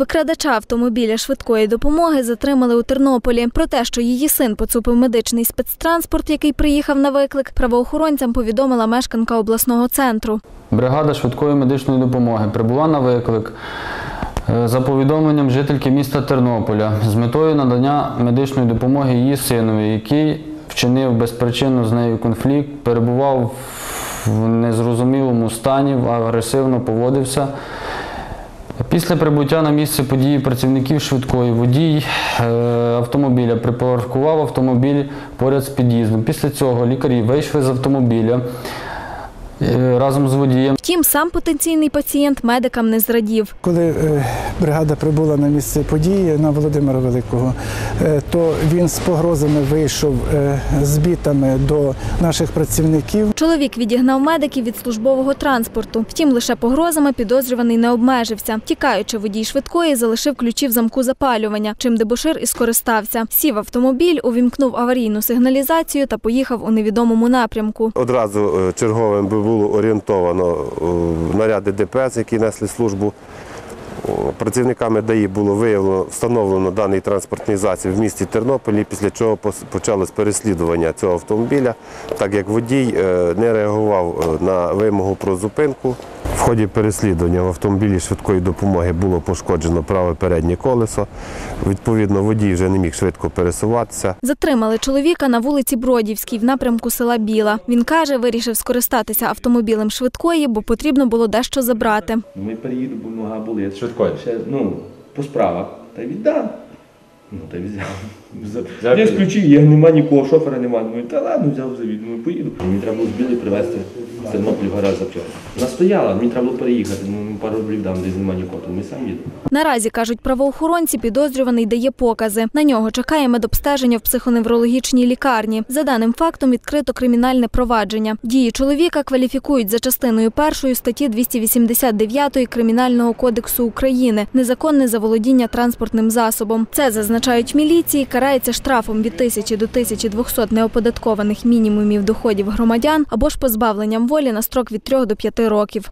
Викрадача автомобіля швидкої допомоги затримали у Тернополі. Про те, що її син поцупив медичний спецтранспорт, який приїхав на виклик, правоохоронцям повідомила мешканка обласного центру. Бригада швидкої медичної допомоги прибула на виклик е, за повідомленням жительки міста Тернополя з метою надання медичної допомоги її синові, який вчинив безпричинно з нею конфлікт, перебував в незрозумілому стані, агресивно поводився. Після прибуття на місце події працівників швидкої водій е, автомобіля припаркував автомобіль поряд з під'їздом. Після цього лікарі вийшли з автомобіля разом з водієм. Втім, сам потенційний пацієнт медикам не зрадів. Коли е, бригада прибула на місце події на Володимира Великого, е, то він з погрозами вийшов е, з бітами до наших працівників. Чоловік відігнав медиків від службового транспорту. Втім, лише погрозами підозрюваний не обмежився. Тікаючи, водій швидкої залишив ключі в замку запалювання, чим дебошир і скористався. Сів автомобіль, увімкнув аварійну сигналізацію та поїхав у невідомому напрямку. Одразу е, черговим би було орієнтовано е, наряди ДПС, які несли службу. Працівниками ДАІ було виявлено, встановлено даний транспортний засіб в місті Тернополі, після чого почалось переслідування цього автомобіля, так як водій е, не реагував е, на вимогу про зупинку. В ході переслідування в автомобілі швидкої допомоги було пошкоджено праве переднє колесо. Відповідно, водій вже не міг швидко пересуватися. Затримали чоловіка на вулиці Бродівській в напрямку села Біла. Він каже, вирішив скористатися автомобілем швидкої, бо потрібно було дещо забрати. Ми переїду, бо нога болить. Швидкою? Ще, ну, по справах. Та й віддам. Ну, та й взяв. Взяв Я і- включив, я нема нікого, шофера нема. Думаю, та ладно, взяв завід, думаю, поїду. Мені треба було з білий привезти в Тернопіль в гараж запчасти. Настояла, мені треба було переїхати, думаю, пару рублів дам, десь нема нікого, то ми сам їду. Наразі, кажуть правоохоронці, підозрюваний дає покази. На нього чекає медобстеження в психоневрологічній лікарні. За даним фактом відкрито кримінальне провадження. Дії чоловіка кваліфікують за частиною першої статті 289 Кримінального кодексу України незаконне заволодіння транспортним засобом. Це зазначають міліції, карається штрафом від 1000 до 1200 неоподаткованих мінімумів доходів громадян або ж позбавленням волі на строк від 3 до 5 років.